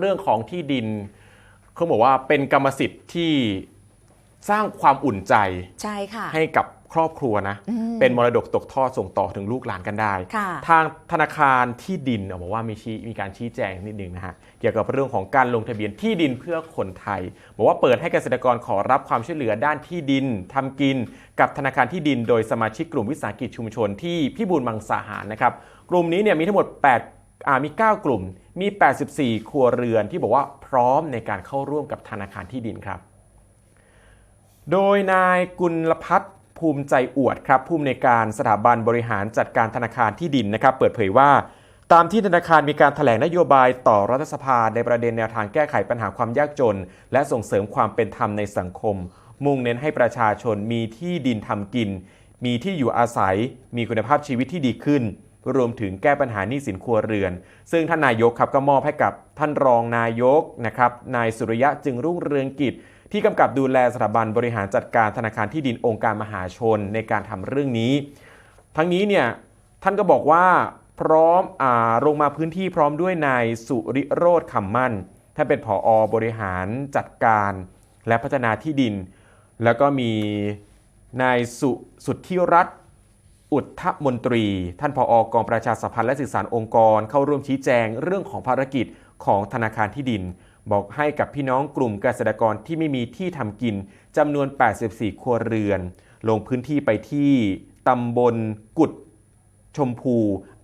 เรื่องของที่ดินเขาบอกว่าเป็นกรรมสิทธิ์ที่สร้างความอุ่นใจใช่ค่ะให้กับครอบครัวนะอืมเป็นมรดกตกทอดส่งต่อถึงลูกหลานกันได้ค่ะทางธนาคารที่ดินบอกว่ามีชี้มีการชี้แจงนิดนึงนะฮะ เกี่ยวกับเรื่องของการลงทะเบียนที่ดินเพื่อคนไทย บอกว่าเปิดให้เกษตรกรขอรับความช่วยเหลือด้านที่ดินทำกิน กับธนาคารที่ดิน โดยสมาชิกกลุ่มวิสาหกิจชุมชนที่พิบูลมังสาหารนะครับ กลุ่มนี้เนี่ยมีทั้งหมด8อ่า มี 9 กลุ่ม มี 84 ครัวเรือนที่บอกว่าพร้อมในการเข้าร่วมกับธนาคารที่ดินครับ โดยนายกุลพัฒน์ภูมิใจอวดครับผู้อำนวยการสถาบันบริหารจัดการธนาคารที่ดินนะครับ เปิดเผยว่า ตามที่ธนาคารมีการถแถลงนโยบายต่อรัฐสภาในประเด็นแนวทางแก้ไขปัญหาความยากจน และส่งเสริมความเป็นธรรมในสังคม มุ่งเน้นให้ประชาชนมีที่ดินทำกิน มีที่อยู่อาศัย มีคุณภาพชีวิตที่ดีขึ้น รวมถึงแก้ปัญหานี้สินครัวเรือน ซึ่งท่านนายกครับก็มอบให้กับท่านรองนายกนะครับนายสุริยะจึงรุ่งเรืองกิจ ที่กำกับดูแลสถาบันบริหารจัดการธนาคารที่ดินองค์การมหาชนในการทำเรื่องนี้ ทั้งนี้เนี่ยท่านก็บอกว่าพร้อมอาลงมาพื้นที่พร้อมด้วยนายสุริโรธคำมั่นท่านเป็นผออบริหารจัดการและพัฒนาที่ดิน แล้วก็มีนายสุสุทธิรัตน์ อุทธมนตรี ท่านผออกองประชาสัมพันธ์และสื่อสารองค์กร เข้าร่วมชี้แจงเรื่องของภารกิจของธนาคารที่ดิน บอกให้กับพี่น้องกลุ่มเกษตรกรที่ไม่มีที่ทำกินจำนวน 84 ครัวเรือน ลงพื้นที่ไปที่ตำบลกุดชมพู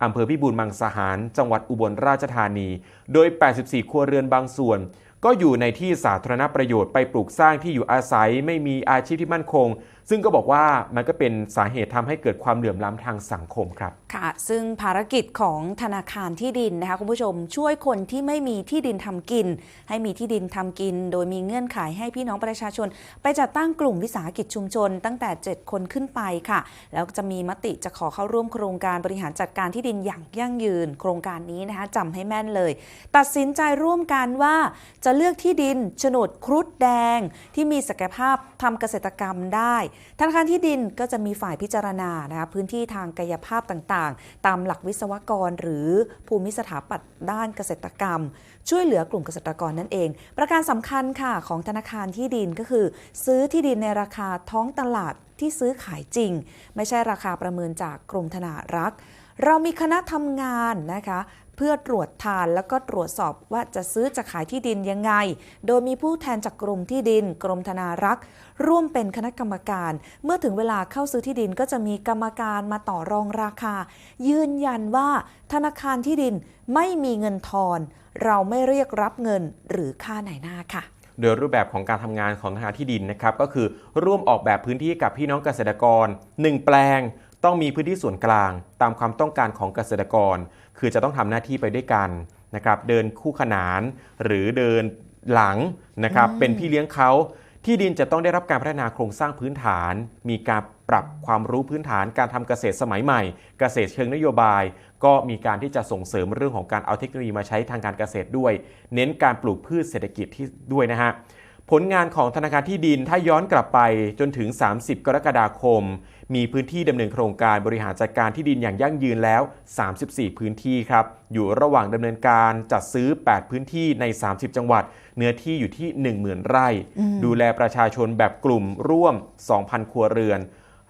อำเภอพิบูลมังสาหาร จังหวัดอุบลราชธานี โดย 84 ครัวเรือนบางส่วน ก็อยู่ในที่สาธารณประโยชน์ไปปลูกสร้างที่อยู่อาศัยไม่มีอาชีพที่มั่นคง ซึ่งก็บอกว่ามันก็เป็นสาเหตุทำให้เกิดความเหลื่อมล้ำทางสังคมครับ ค่ะ ซึ่งภารกิจของธนาคารที่ดินนะคะคุณผู้ชมช่วยคนที่ไม่มีที่ดินทำกิน ให้มีที่ดินทำกิน โดยมีเงื่อนไขให้พี่น้องประชาชน ไปจัดตั้งกลุ่มวิสาหกิจชุมชน ตั้งแต่ 7 คนขึ้นไปค่ะ แล้วจะมีมติจะขอเข้าร่วมโครงการบริหารจัดการที่ดินอย่างยั่งยืน โครงการนี้นะคะจำให้แม่นเลย ตัดสินใจร่วมกันว่าจะเลือกที่ดินโฉนดครุฑแดง ที่มีศักยภาพทำเกษตรกรรมได้ธนาคารที่ดินก็จะมีฝ่ายพิจารณานะคะพื้นที่ทางกายภาพต่างๆ ตามหลักวิศวกร หรือภูมิสถาปัตย์ด้านเกษตรกรรม ช่วยเหลือกลุ่มเกษตรกรนั่นเอง ประการสำคัญค่ะของธนาคารที่ดินก็คือ ซื้อที่ดินในราคาท้องตลาดที่ซื้อขายจริง ไม่ใช่ราคาประเมินจากกรมธนารักษ์เรามีคณะทำงานนะคะ เพื่อตรวจทานแล้วก็ตรวจสอบว่าจะซื้อจะขายที่ดินยังไง โดยมีผู้แทนจากกรมที่ดิน กรมธนารักษ์ ร่วมเป็นคณะกรรมการ เมื่อถึงเวลาเข้าซื้อที่ดินก็จะมีกรรมการมาต่อรองราคา ยืนยันว่าธนาคารที่ดินไม่มีเงินทอน เราไม่เรียกรับเงินหรือค่าไหนหน้าค่ะโดยรูปแบบของการทำงานของธนาคารที่ดินนะครับก็คือร่วมออกแบบพื้นที่กับพี่น้องเกษตรกร 1 แปลง ต้องมีพื้นที่ส่วนกลางตามความต้องการของเกษตรกร คือจะต้องทำหน้าที่ไปด้วยกันนะครับเดินคู่ขนาน หรือเดินหลังนะครับเป็นพี่เลี้ยงเขาที่ดินจะต้องได้รับการพัฒนาโครงสร้างพื้นฐาน มีการปรับความรู้พื้นฐานการทำเกษตรสมัยใหม่ เกษตรเชิงนโยบาย ก็มีการที่จะส่งเสริมเรื่องของการเอาเทคโนโลยีมาใช้ทางการเกษตรด้วย เน้นการปลูกพืชเศรษฐกิจที่ด้วยนะฮะ ผลงานของธนาคารที่ดินถ้าย้อนกลับไปจนถึง 30 กรกฎาคม มีพื้นที่ดำเนินโครงการบริหารจัดการที่ดินอย่างยั่งยืนแล้ว 34 พื้นที่ครับ อยู่ระหว่างดำเนินการจัดซื้อ 8 พื้นที่ใน 30 จังหวัด เนื้อที่อยู่ที่ 10,000 ไร่ ดูแลประชาชนแบบกลุ่มร่วม 2,000 ครัวเรือน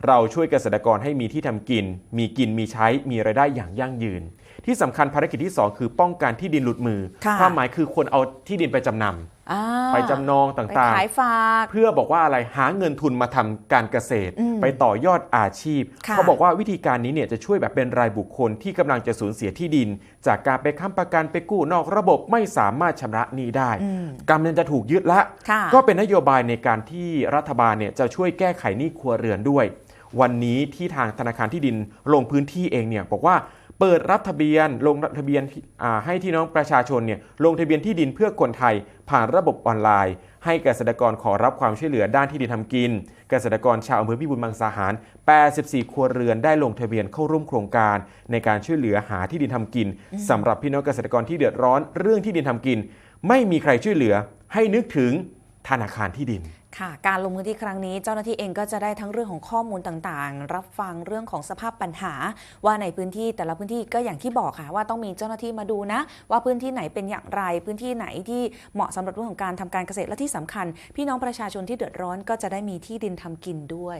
เราช่วยเกษตรกรให้มีที่ทำกิน มีกินมีใช้ มีรายได้อย่างยั่งยืน ที่สำคัญภารกิจที่ 2 คือป้องกันที่ดินหลุดมือค่ะความหมายคือคนเอาที่ดินไปจำนำอ่าไปจำนองไปต่างขายฝากๆเพื่อบอกว่าอะไรหาเงินทุนมาทำการเกษตรอืมไปต่อยอดอาชีพค่ะเขาบอกว่าวิธีการนี้เนี่ยจะช่วยแบบเป็นรายบุคคลที่กำลังจะสูญเสียที่ดิน จากการไปค้ำประกันไปกู้นอกระบบไม่สามารถชำระหนี้ได้อืมกำลังจะถูกยึดละค่ะก็เป็นนโยบายในการที่รัฐบาลเนี่ยจะช่วยแก้ไขหนี้ครัวเรือนด้วยวันนี้ที่ทางธนาคารที่ดินลงพื้นที่เองเนี่ยบอกว่า เปิดรับทะเบียนลงทะเบียนให้ที่น้องประชาชนเนี่ยลงทะเบียนที่ดินเพื่อคนไทย ผ่านระบบออนไลน์ ให้เกษตรกรขอรับความช่วยเหลือด้านที่ดินทำกิน เกษตรกรชาวอำเภอพิบูลมังสาหาร 84 ครัวเรือนได้ลงทะเบียนเข้าร่วมโครงการ ในการช่วยเหลือหาที่ดินทำกินสำหรับพี่น้องเกษตรกรที่เดือดร้อนเรื่องที่ดินทำกิน ไม่มีใครช่วยเหลือให้นึกถึง ธนาคารที่ดินค่ะ การลงมือที่ครั้งนี้เจ้าหน้าที่เองก็จะได้ทั้งเรื่องของข้อมูลต่างๆ รับฟังเรื่องของสภาพปัญหา ว่าในพื้นที่แต่ละพื้นที่ก็อย่างที่บอกค่ะ ว่าต้องมีเจ้าหน้าที่มาดูนะ ว่าพื้นที่ไหนเป็นอย่างไร พื้นที่ไหนที่เหมาะสำหรับเรื่องของการทำการเกษตรและที่สำคัญ พี่น้องประชาชนที่เดือดร้อนก็จะได้มีที่ดินทำกินด้วย